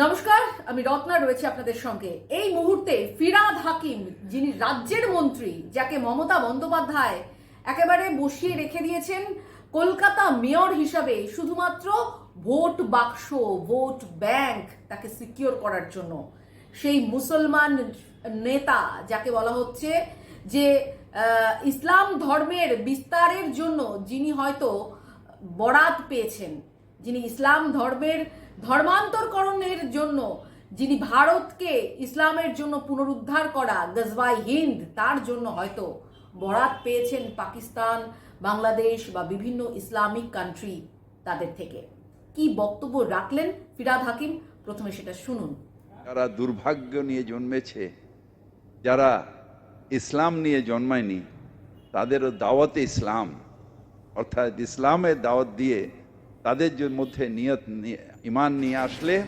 নমস্কার, আমি রত্না, রয়েছে আপনাদের সঙ্গে। এই মুহূর্তে ফিরাদ হাকিম, যিনি রাজ্যের মন্ত্রী, যাকে মমতা বন্দ্যোপাধ্যায় একেবারে বসিয়ে রেখে দিয়েছেন, কলকাতা মেয়র হিসাবে শুধুমাত্র ভোট বাক্স, ভোট ব্যাংক তাকে সিকিওর করার জন্য। সেই মুসলমান নেতা, যাকে বলা হচ্ছে যে ইসলাম ধর্মের বিস্তারের জন্য যিনি হয়তো বরাত পেয়েছেন। যিনি ইসলাম ধর্মের, ধর্মান্তরকরণের জন্য, যিনি ভারতকে ইসলামের জন্য পুনরুদ্ধার করা গজবাই হিন্দ, তার জন্য হয়তো বরাত পেয়েছেন পাকিস্তান, বাংলাদেশ বা বিভিন্ন ইসলামিক কান্ট্রি তাদের থেকে। কি বক্তব্য রাখলেন ফিরাদ হাকিম? প্রথমে সেটা শুনুন। যারা দুর্ভাগ্য নিয়ে জন্মেছে, যারা ইসলাম নিয়ে জন্মায়নি, তাদেরও দাওয়াতে ইসলাম, অর্থাৎ ইসলামের দাওয়াত দিয়ে তাদের যে মধ্যে নিয়ত নিয়ে- ইমান নিয়ে আসলে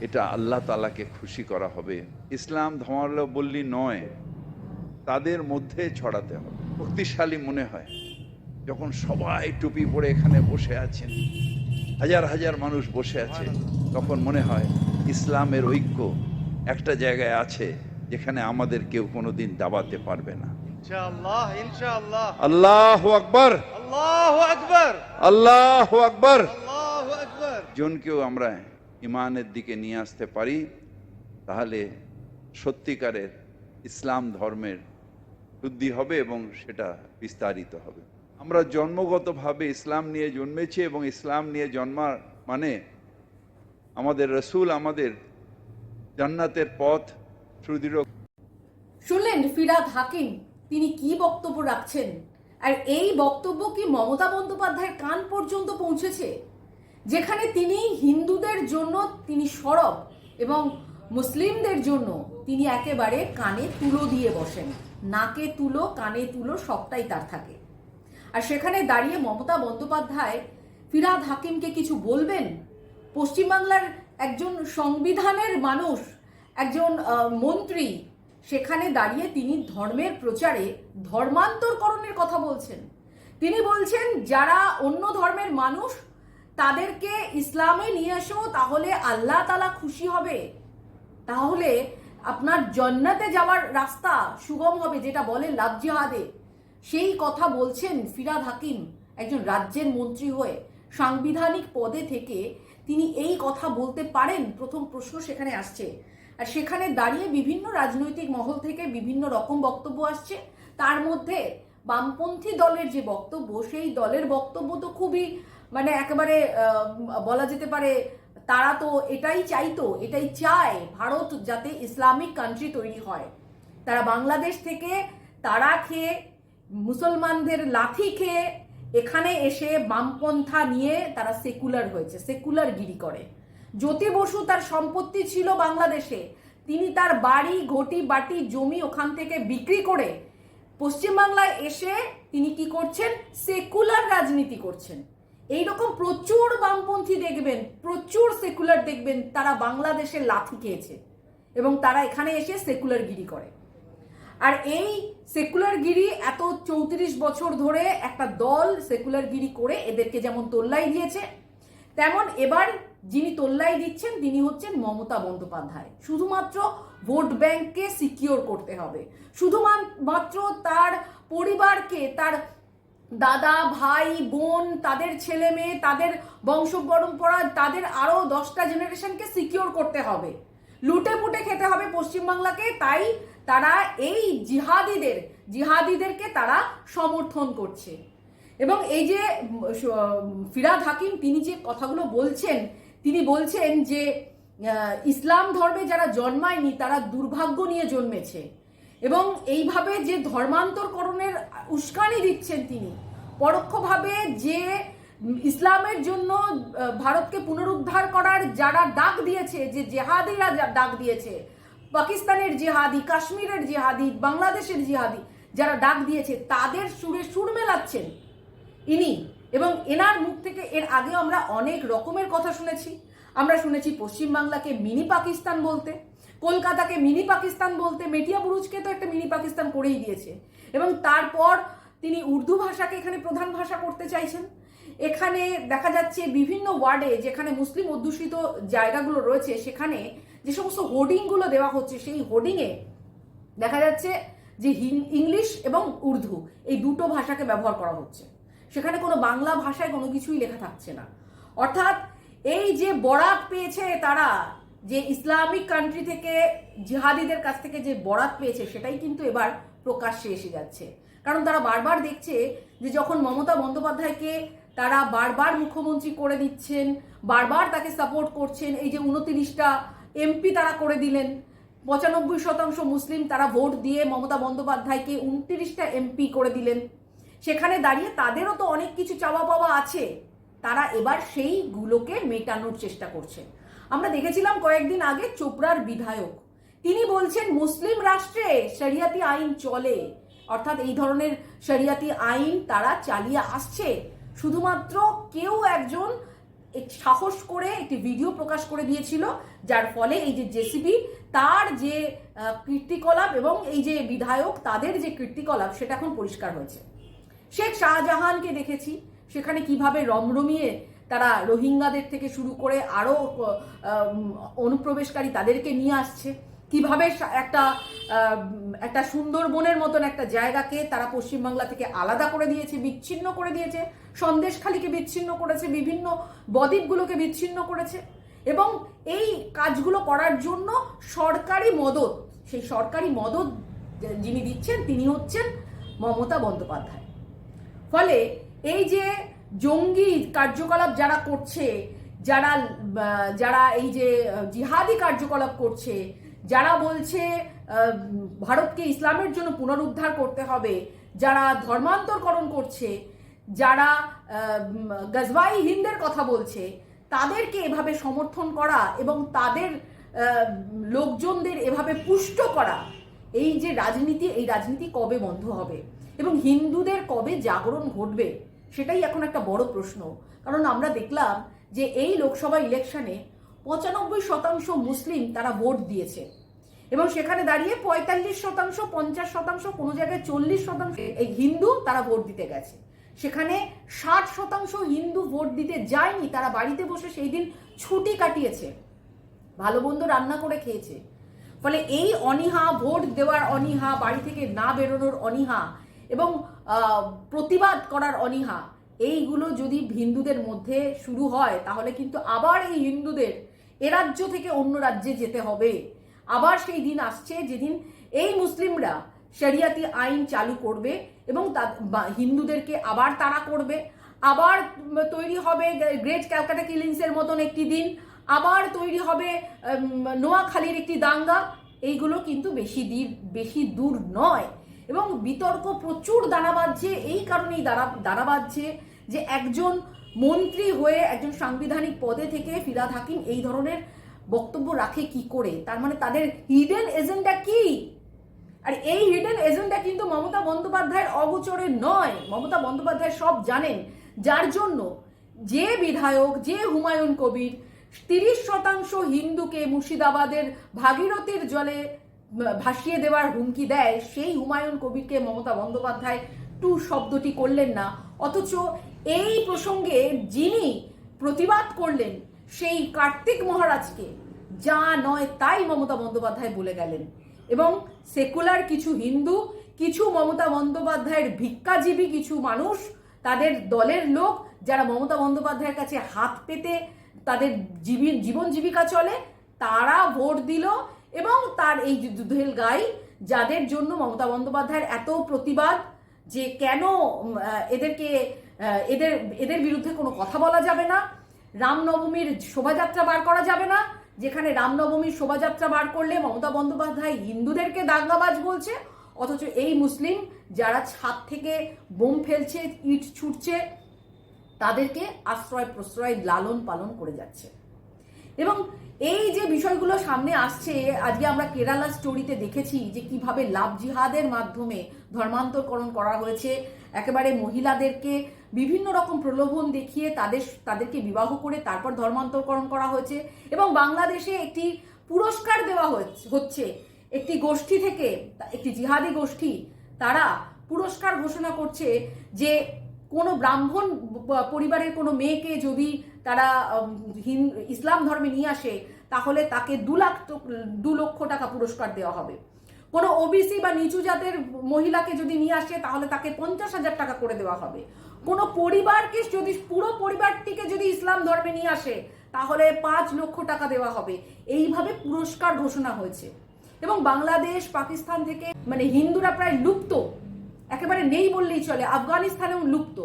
এটা আল্লাহ তালাকে খুশি করা হবে। ইসলাম ধর্মাবলম্বী নয় তাদের মধ্যে ছড়াতে হবে। শক্তিশালী মনে হয়। যখন সবাই টুপি পরে এখানে বসে আছেন হাজার হাজার মানুষ বসে আছে তখন মনে হয় ইসলামের ঐক্য একটা জায়গায় আছে যেখানে আমাদের কেউ কোনোদিন দাবাতে পারবে না। ইনশাআল্লাহ ইনশাআল্লাহ। আল্লাহ আকবর। আল্লাহু আকবার। জনকেও আমরা ইমানের দিকে নিয়ে আসতে পারি তাহলে সত্যিকারের ইসলাম ধর্মের শুদ্ধি হবে এবং সেটা বিস্তারিত হবে। আমরা জন্মগতভাবে ইসলাম নিয়ে জন্মেছি এবং ইসলাম নিয়ে জন্মার মানে আমাদের রসুল আমাদের জান্নাতের পথ সুদৃঢ় শুনলেন ফিরাদ হাকিম তিনি কি বক্তব্য রাখছেন? আর এই বক্তব্য কি মমতা বন্দ্যোপাধ্যায়ের কান পর্যন্ত পৌঁছেছে? যেখানে তিনি হিন্দুদের জন্য তিনি সরব এবং মুসলিমদের জন্য তিনি একেবারে কানে তুলো দিয়ে বসেন। নাকে তুলো, কানে তুলো, সবটাই তার থাকে। আর সেখানে দাঁড়িয়ে মমতা বন্দ্যোপাধ্যায়, ফিরাদ হাকিমকে কিছু বলবেন? পশ্চিমবাংলার একজন সংবিধানের মানুষ, একজন মন্ত্রী সেখানে দাঁড়িয়ে তিনি ধর্মের প্রচারে ধর্মান্তরকরণের কথা বলছেন। তিনি বলছেন, যারা অন্য ধর্মের মানুষ, তাদেরকে ইসলামে নিয়ে এসো, তাহলে আল্লাহ তালা খুশি হবে। তাহলে আপনার জন্নাতে যাওয়ার রাস্তা সুগম হবে, যেটা বলে লাভ জিহাদে। সেই কথা বলছেন ফিরাদ হাকিম, একজন রাজ্যের মন্ত্রী হয়ে। সাংবিধানিক পদে থেকে তিনি এই কথা বলতে পারেন। প্রথম প্রশ্ন সেখানে আসছে। আর সেখানে দাঁড়িয়ে বিভিন্ন রাজনৈতিক মহল থেকে বিভিন্ন রকম বক্তব্য আসছে। তার মধ্যে বামপন্থী দলের যে বক্তব্য, সেই দলের বক্তব্য তো খুবই মানে একেবারে বলা যেতে পারে, তারা তো এটাই চাইতো, এটাই চায় ভারত যাতে ইসলামিক কান্ট্রি তৈরি হয়। তারা বাংলাদেশ থেকে তারা খেয়ে, মুসলমানদের লাথি খেয়ে, এখানে এসে বামপন্থা নিয়ে তারা সেকুলার হয়েছে সেকুলার গিরি করে। জ্যোতি বসু তার সম্পত্তি ছিল বাংলাদেশে। তিনি তার বাড়ি, ঘটি, বাটি, জমি ওখান থেকে বিক্রি করে পশ্চিমবাংলায় এসে তিনি কি করছেন? সেকুলার রাজনীতি করছেন। এইরকম প্রচুর বামপন্থী দেখবেন, প্রচুর সেকুলার দেখবেন, তারা বাংলাদেশে লাথি খেয়েছে এবং তারা এখানে এসে সেকুলার গিরি করে। আর এই সেকুলার গিরি এত চৌত্রিশ বছর ধরে একটা দল সেকুলার গিরি করে এদেরকে যেমন তোল্লাই দিয়েছে, তেমন এবার যিনি তোল্লাই দিচ্ছেন, তিনি হচ্ছেন মমতা বন্দ্যোপাধ্যায়। শুধুমাত্র ভোট ব্যাংককে সিকিওর করতে হবে। শুধুমাত্র তার পরিবারকে, তার দাদা, ভাই, বোন, তাদের ছেলে মেয়ে, তাদের বংশ পরম্পরা, তাদের আরও দশটা জেনারেশনকে সিকিওর করতে হবে। লুটে পুটে খেতে হবে পশ্চিমবাংলাকে, তাই তারা এই জিহাদিদের, জিহাদিদেরকে তারা সমর্থন করছে। এবং এই যে ফিরাদ হাকিম, তিনি যে কথাগুলো বলছেন তিনি বলছেন যে ইসলাম ধর্মে যারা জন্মায়নি, তারা দুর্ভাগ্য নিয়ে জন্মেছে। এবং এইভাবে যে ধর্মান্তরকরণের উস্কানি দিচ্ছেন তিনি, পরোক্ষভাবে যে ইসলামের জন্য ভারতকে পুনরুদ্ধার করার যারা ডাক দিয়েছে, যে জেহাদিরা ডাক দিয়েছে, পাকিস্তানের জিহাদি, কাশ্মীরের জিহাদি, বাংলাদেশের জিহাদি যারা ডাক দিয়েছে, তাদের সুরে সুর মেলাচ্ছেন। ইনি এবং এনার মুখ থেকে এর আগেও আমরা অনেক রকমের কথা শুনেছি। আমরা শুনেছি পশ্চিমবাংলাকে মিনি পাকিস্তান বলতে, কলকাতাকে মিনি পাকিস্তান বলতে, মেটিয়া বুরুজকে তো একটা মিনি পাকিস্তান করেই দিয়েছে। এবং তারপর তিনি উর্দু ভাষাকে এখানে প্রধান ভাষা করতে চাইছেন। এখানে দেখা যাচ্ছে বিভিন্ন ওয়ার্ডে যেখানে মুসলিম অধ্যুষিত জায়গাগুলো রয়েছে, সেখানে যে সমস্ত হোর্ডিংগুলো দেওয়া হচ্ছে, সেই হোর্ডিংয়ে দেখা যাচ্ছে যে ইংলিশ এবং উর্দু এই দুটো ভাষাকে ব্যবহার করা হচ্ছে। সেখানে কোনো বাংলা ভাষায় কোনো কিছুই লেখা থাকছে না। অর্থাৎ এই যে বরাত পেয়েছে তারা, যে ইসলামিক কান্ট্রি থেকে জিহাদিদের কাছ থেকে যে বরাত পেয়েছে, সেটাই কিন্তু এবার প্রকাশ্যে এসে যাচ্ছে। কারণ তারা বারবার দেখছে যে যখন মমতা বন্দ্যোপাধ্যায়কে তারা বারবার মুখ্যমন্ত্রী করে দিচ্ছেন, বারবার তাকে সাপোর্ট করছেন, এই যে উনতিরিশটা এমপি তারা করে দিলেন, পঁচানব্বই শতাংশ মুসলিম তারা ভোট দিয়ে মমতা বন্দ্যোপাধ্যায়কে উনত্রিশটা এমপি করে দিলেন। সেখানে দাঁড়িয়ে তাদেরও তো অনেক কিছু চাওয়া পাওয়া আছে। তারা এবার সেইগুলোকে মেটানোর চেষ্টা করছে। আমরা দেখেছিলাম কয়েকদিন আগে চোপড়ার বিধায়ক। তিনি বলছেন, মুসলিম রাষ্ট্রে শরিয়াতি আইন চলে। অর্থাৎ এই ধরনের শরিয়াতি আইন তারা চালিয়ে আসছে। শুধুমাত্র কেউ একজন এক সাহস করে একটি ভিডিও প্রকাশ করে দিয়েছিল, যার ফলে এই যে জেসিবি, তার যে কীর্তিকলাপ এবং এই যে বিধায়ক, তাদের যে কীর্তিকলাপ, সেটা এখন পরিষ্কার হয়েছে। শেখ শাহজাহানকে দেখেছি। সেখানে কীভাবে রমরমিয়ে তারা রোহিঙ্গাদের থেকে শুরু করে আরও অনুপ্রবেশকারী তাদেরকে নিয়ে আসছে। কীভাবে একটা একটা সুন্দরবনের মতন একটা জায়গাকে তারা পশ্চিমবাংলা থেকে আলাদা করে দিয়েছে, বিচ্ছিন্ন করে দিয়েছে। সন্দেশখালিকে বিচ্ছিন্ন করেছে, বিভিন্ন বদ্বীপগুলোকে বিচ্ছিন্ন করেছে। এবং এই কাজগুলো করার জন্য সরকারি মদত, সেই সরকারি মদত যিনি দিচ্ছেন, তিনি হচ্ছেন মমতা বন্দ্যোপাধ্যায়। ফলে এই যে জঙ্গি কার্যকলাপ যারা করছে, যারা যারা এই যে জিহাদি কার্যকলাপ করছে, যারা বলছে ভারতকে ইসলামের জন্য পুনরুদ্ধার করতে হবে, যারা ধর্মান্তরকরণ করছে, যারা গজবাই হিন্দের কথা বলছে, তাদেরকে এভাবে সমর্থন করা এবং তাদের লোকজনদের এভাবে পুষ্ট করা, এই যে রাজনীতি, এই রাজনীতি কবে বন্ধ হবে? এবং হিন্দুদের কবে জাগরণ ঘটবে, সেটাই এখন একটা বড় প্রশ্ন। কারণ আমরা দেখলাম যে এই লোকসভা ইলেকশনে পঁচানব্বই শতাংশ মুসলিম তারা ভোট দিয়েছে। এবং সেখানে দাঁড়িয়ে পঁয়তাল্লিশ শতাংশ, পঞ্চাশ শতাংশ, কোনো জায়গায় চল্লিশ শতাংশ এই হিন্দু তারা ভোট দিতে গেছে। সেখানে ষাট শতাংশ হিন্দু ভোট দিতে যায়নি, তারা বাড়িতে বসে সেই দিন ছুটি কাটিয়েছে। ভালো মন্দ রান্না করে খেয়েছে। ফলে এই অনীহা, ভোট দেওয়ার অনীহা, বাড়ি থেকে না বেরোনোর অনীহা এবং প্রতিবাদ করার অনীহা, এইগুলো যদি হিন্দুদের মধ্যে শুরু হয়, তাহলে কিন্তু আবার এই হিন্দুদের এ রাজ্য থেকে অন্য রাজ্যে যেতে হবে। আবার সেই দিন আসছে যেদিন এই মুসলিমরা শরিয়াতি আইন চালু করবে এবং হিন্দুদেরকে আবার তাড়া করবে। আবার তৈরি হবে গ্রেট ক্যালকাটা কিলিংসের মতন একটি দিন। আবার তৈরি হবে নোয়াখালীর একটি দাঙ্গা। এইগুলো কিন্তু বেশি দিন, বেশি দূর নয়। এবং বিতর্ক প্রচুর দানা বাঁধছে, এই কারণেই দাঁড়া দাঁড়া বাঁধছে যে একজন মন্ত্রী হয়ে একজন সাংবিধানিক পদে থেকে ফিরাদ হাকিম এই ধরনের বক্তব্য রাখে কি করে? তার মানে তাদের হিডেন এজেন্ডা কি? আর এই হিডেন এজেন্ডা কিন্তু মমতা বন্দ্যোপাধ্যায়ের অগোচরে নয়। মমতা বন্দ্যোপাধ্যায় সব জানেন। যার জন্য যে বিধায়ক, যে হুমায়ুন কবির তিরিশ শতাংশ হিন্দুকে মুর্শিদাবাদের ভাগীরথীর জলে ভাসিয়ে দেওয়ার হুমকি দেয়, সেই হুমায়ুন কবিরকে মমতা বন্দ্যোপাধ্যায় টু শব্দটি করলেন না। অথচ এই প্রসঙ্গে যিনি প্রতিবাদ করলেন, সেই কার্তিক মহারাজকে, যা নয় তাই মমতা বন্দ্যোপাধ্যায় বলে গেলেন। এবং সেকুলার কিছু হিন্দু, কিছু মমতা বন্দ্যোপাধ্যায়ের ভিক্ষাজীবী কিছু মানুষ, তাদের দলের লোক, যারা মমতা বন্দ্যোপাধ্যায়ের কাছে হাত পেতে তাদের জীবন জীবিকা চলে, তারা ভোট দিল এবং তার এই দুধেল গাই, যাদের জন্য মমতা বন্দ্যোপাধ্যায়ের এত প্রতিবাদ যে কেন এদেরকে এদের এদের বিরুদ্ধে কোনো কথা বলা যাবে না, রামনবমীর শোভাযাত্রা বার করা যাবে না, যেখানে রামনবমীর শোভাযাত্রা বার করলে মমতা বন্দ্যোপাধ্যায় হিন্দুদেরকে দাঙ্গাবাজ বলছে, অথচ এই মুসলিম যারা ছাদ থেকে বোম ফেলছে, ইট ছুটছে, তাদেরকে আশ্রয় প্রশ্রয় লালন পালন করে যাচ্ছে। এবং এই যে বিষয়গুলো সামনে আসছে, আজকে আমরা কেরালা স্টোরিতে দেখেছি যে কীভাবে লাভ জিহাদের মাধ্যমে ধর্মান্তরকরণ করা হয়েছে। একেবারে মহিলাদেরকে বিভিন্ন রকম প্রলোভন দেখিয়ে তাদের, তাদেরকে বিবাহ করে তারপর ধর্মান্তরকরণ করা হয়েছে এবং বাংলাদেশে একটি পুরস্কার দেওয়া হচ্ছে একটি গোষ্ঠী থেকে, একটি জিহাদি গোষ্ঠী, তারা পুরস্কার ঘোষণা করছে যে কোনো ব্রাহ্মণ, পরিবারের কোনো মেয়েকে যদি তারা ইসলাম ধর্মে নিয়ে আসে, তাহলে তাকে দু লাখ দু লক্ষ টাকা পুরস্কার দেওয়া হবে। কোনো ওবিসি বা নিচু জাতের মহিলাকে যদি নিয়ে আসে, তাহলে তাকে পঞ্চাশ হাজার টাকা করে দেওয়া হবে। কোনো পরিবারকে যদি, পুরো পরিবারটিকে যদি ইসলাম ধর্মে নিয়ে আসে, তাহলে পাঁচ লক্ষ টাকা দেওয়া হবে। এইভাবে পুরস্কার ঘোষণা হয়েছে। এবং বাংলাদেশ, পাকিস্তান থেকে মানে হিন্দুরা প্রায় লুপ্ত। একেবারে নেই বললেই চলে। আফগানিস্তানেও লুপ্ত।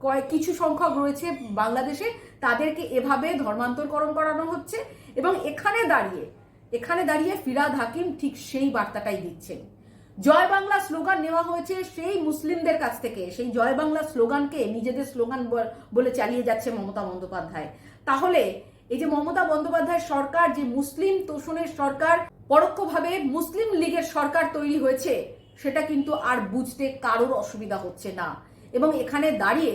কয়েক কিছু সংখ্যক রয়েছে বাংলাদেশে। তাদেরকে এভাবে ধর্মান্তরকরণ করানো হচ্ছে এবং এখানে দাঁড়িয়ে এখানে দাঁড়িয়ে ফিরাদ হাকিম ঠিক সেই বার্তাটাই দিচ্ছেন। জয় বাংলা স্লোগান নেওয়া হয়েছে সেই মুসলিমদের কাছ থেকে, সেই জয় বাংলা স্লোগানকে নিজেদের স্লোগান বলে চালিয়ে যাচ্ছে মমতা বন্দ্যোপাধ্যায়। তাহলে এই যে মমতা বন্দ্যোপাধ্যায় সরকার, যে মুসলিম তোষণের সরকার, পরোক্ষভাবে মুসলিম লীগের সরকার তৈরি হয়েছে, সেটা কিন্তু আর বুঝতে কারোর অসুবিধা হচ্ছে না। এবং এখানে দাঁড়িয়ে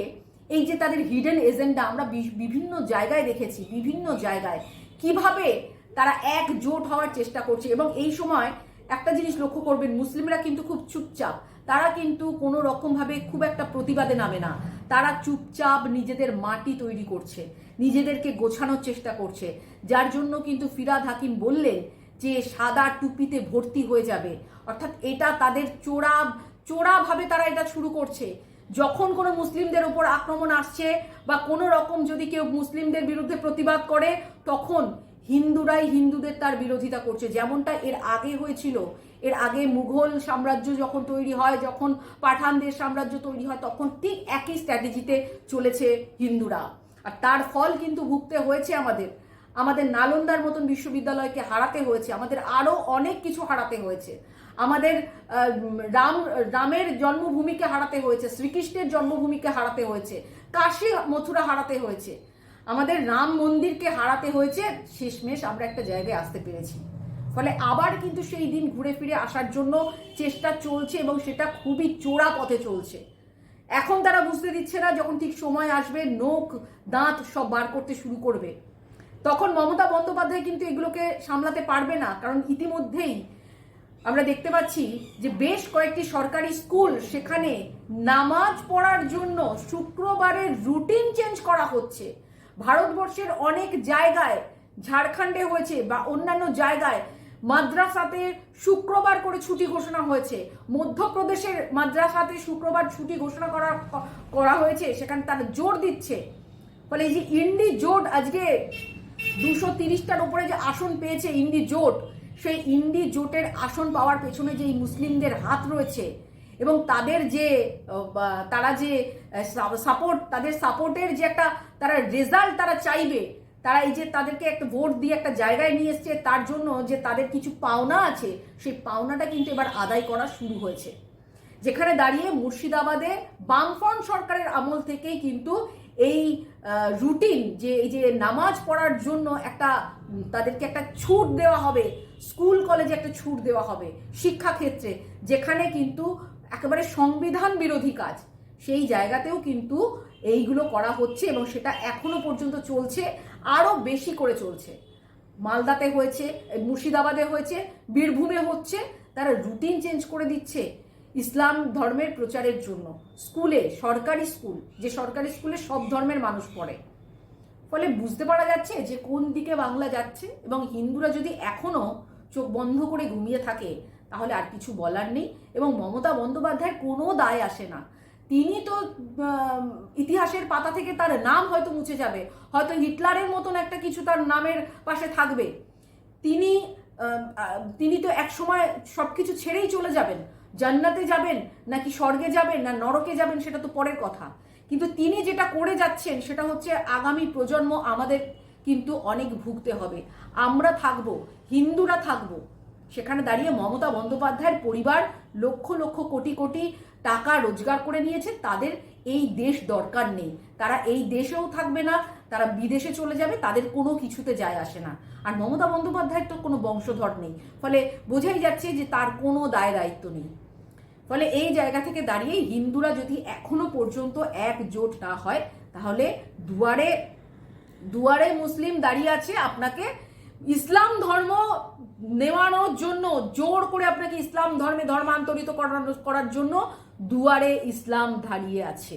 এই যে তাদের হিডেন এজেন্ডা আমরা বিভিন্ন জায়গায় দেখেছি, বিভিন্ন জায়গায়। কীভাবে তারা একজোট হওয়ার চেষ্টা করছে এবং এই সময় একটা জিনিস লক্ষ্য করবেন, মুসলিমরা কিন্তু খুব চুপচাপ। তারা কিন্তু কোনো রকমভাবে খুব একটা প্রতিবাদে নামে না। তারা চুপচাপ নিজেদের মাটি তৈরি করছে, নিজেদেরকে গোছানোর চেষ্টা করছে। যার জন্য কিন্তু ফিরাদ হাকিম বললেন যে, সাদা টুপিতে ভর্তি হয়ে যাবে। অর্থাৎ এটা তাদের চোরা চোরাভাবে তারা এটা শুরু করছে। যখন কোনো মুসলিমদের ওপর আক্রমণ আসছে বা কোনো রকম যদি কেউ মুসলিমদের বিরুদ্ধে প্রতিবাদ করে, তখন হিন্দুরাই হিন্দুদের তার বিরোধিতা করছে। যেমনটা এর আগে হয়েছিল। এর আগে মুঘল সাম্রাজ্য যখন তৈরি হয়, যখন পাঠানদের সাম্রাজ্য তৈরি হয়, তখন ঠিক একই স্ট্র্যাটেজিতে চলেছে হিন্দুরা। আর তার ফল কিন্তু ভুগতে হয়েছে আমাদের। আমাদের নালন্দার মতন বিশ্ববিদ্যালয়কে হারাতে হয়েছে। আমাদের আরও অনেক কিছু হারাতে হয়েছে। আমাদের রাম, রামের জন্মভূমিকে হারাতে হয়েছে, শ্রীকৃষ্ণের জন্মভূমিকে হারাতে হয়েছে, কাশী মথুরা হারাতে হয়েছে। আমাদের রাম মন্দিরকে হারাতে হয়েছে, শেষমেশ আমরা একটা জায়গায় আসতে পেরেছি। ফলে আবার কিন্তু সেই দিন ঘুরে ফিরে আসার জন্য চেষ্টা চলছে এবং সেটা খুবই চোরা পথে চলছে। এখন তারা বুঝতে দিচ্ছে না যখন ঠিক সময় আসবে নোক দাঁত সব বার করতে শুরু করবে। তখন মমতা বন্দ্যোপাধ্যায় কিন্তু এগুলোকে সামলাতে পারবে না, কারণ ইতিমধ্যেই আমরা দেখতে পাচ্ছি যে বেশ কয়েকটি সরকারি স্কুল সেখানে নামাজ পড়ার জন্য শুক্রবারের রুটিন চেঞ্জ করা হচ্ছে। ভারতবর্ষের অনেক জায়গায় ঝাড়খণ্ডে হয়েছে বা অন্যান্য জায়গায় মাদ্রাসাতে শুক্রবার করে ছুটি ঘোষণা হয়েছে। মধ্যপ্রদেশের মাদ্রাসাতে শুক্রবার ছুটি ঘোষণা করা করা হয়েছে। সেখানে তারা জোর দিচ্ছে। ফলে এই যে ইন্ডি জোট আজকে দুশো তিরিশটার উপরে যে আসন পেয়েছে ইন্ডি জোট সেই ইন্ডি জোটের আসন পাওয়ার পেছনে যে মুসলিমদের হাত রয়েছে এবং তাদের যে তারা যে সাপোর্ট তাদের সাপোর্টের যে একটা, তারা রেজাল্ট তারা চাইবে, তারা এই যে তাদেরকে একটা ভোট দিয়ে একটা জায়গায় নিয়ে এসছে, তার জন্য যে তাদের কিছু পাওনা আছে, সেই পাওনাটা কিন্তু এবার আদায় করা শুরু হয়েছে। যেখানে দাঁড়িয়ে মুর্শিদাবাদে বামফ্রন্ট সরকারের আমল থেকেই কিন্তু এই রুটিন যে, এই যে নামাজ পড়ার জন্য একটা তাদেরকে একটা ছুট দেওয়া হবে স্কুল কলেজে একটা ছুট দেওয়া হবে শিক্ষাক্ষেত্রে যেখানে কিন্তু একেবারে সংবিধান বিরোধী কাজ। সেই জায়গাতেও কিন্তু এইগুলো করা হচ্ছে এবং সেটা এখনও পর্যন্ত চলছে, আরও বেশি করে চলছে। মালদাতে হয়েছে, মুর্শিদাবাদে হয়েছে, বীরভূমে হচ্ছে, তারা রুটিন চেঞ্জ করে দিচ্ছে ইসলাম ধর্মের প্রচারের জন্য। স্কুলে, সরকারি স্কুল, যে সরকারি স্কুলে সব ধর্মের মানুষ পড়ে। ফলে বুঝতে পারা যাচ্ছে যে কোন দিকে বাংলা যাচ্ছে এবং হিন্দুরা যদি এখনও চোখ বন্ধ করে ঘুমিয়ে থাকে, তাহলে আর কিছু বলার নেই এবং মমতা বন্দ্যোপাধ্যায়ের কোনো দায় আসে না। তিনি তো ইতিহাসের পাতা থেকে তার নাম হয়তো মুছে যাবে, হয়তো হিটলারের মতন একটা কিছু তার নামের পাশে থাকবে। তিনি তিনি তো এক সময় সব কিছু ছেড়েই চলে যাবেন। জান্নাতে যাবেন নাকি স্বর্গে যাবেন না নরকে যাবেন সেটা তো পরের কথা। কিন্তু তিনি যেটা করে যাচ্ছেন সেটা হচ্ছে আগামী প্রজন্ম আমাদের কিন্তু অনেক ভুগতে হবে। আমরা থাকব, হিন্দুরা থাকব, সেখানে দাঁড়িয়ে মমতা বন্দ্যোপাধ্যায়ের পরিবার লক্ষ লক্ষ কোটি কোটি টাকা রোজগার করে নিয়েছে, তাদের এই দেশ দরকার নেই। তারা এই দেশেও থাকবে না, তারা বিদেশে চলে যাবে, তাদের কোনো কিছুতে যায় আসে না। আর মমতা বন্দ্যোপাধ্যায়ের তো কোনো বংশধর নেই। ফলে বোঝাই যাচ্ছে যে তার কোনো দায় দায়িত্ব নেই। ফলে এই জায়গা থেকে দাঁড়িয়ে হিন্দুরা যদি এখনও পর্যন্ত একজোট না হয়, তাহলে দুয়ারে দুয়ারে মুসলিম দাঁড়িয়ে আছে আপনাকে ইসলাম ধর্ম নেওয়ানোর জন্য, জোর করে আপনাকে ইসলাম ধর্মে ধর্মান্তরিত করার জন্য দুয়ারে ইসলাম দাঁড়িয়ে আছে।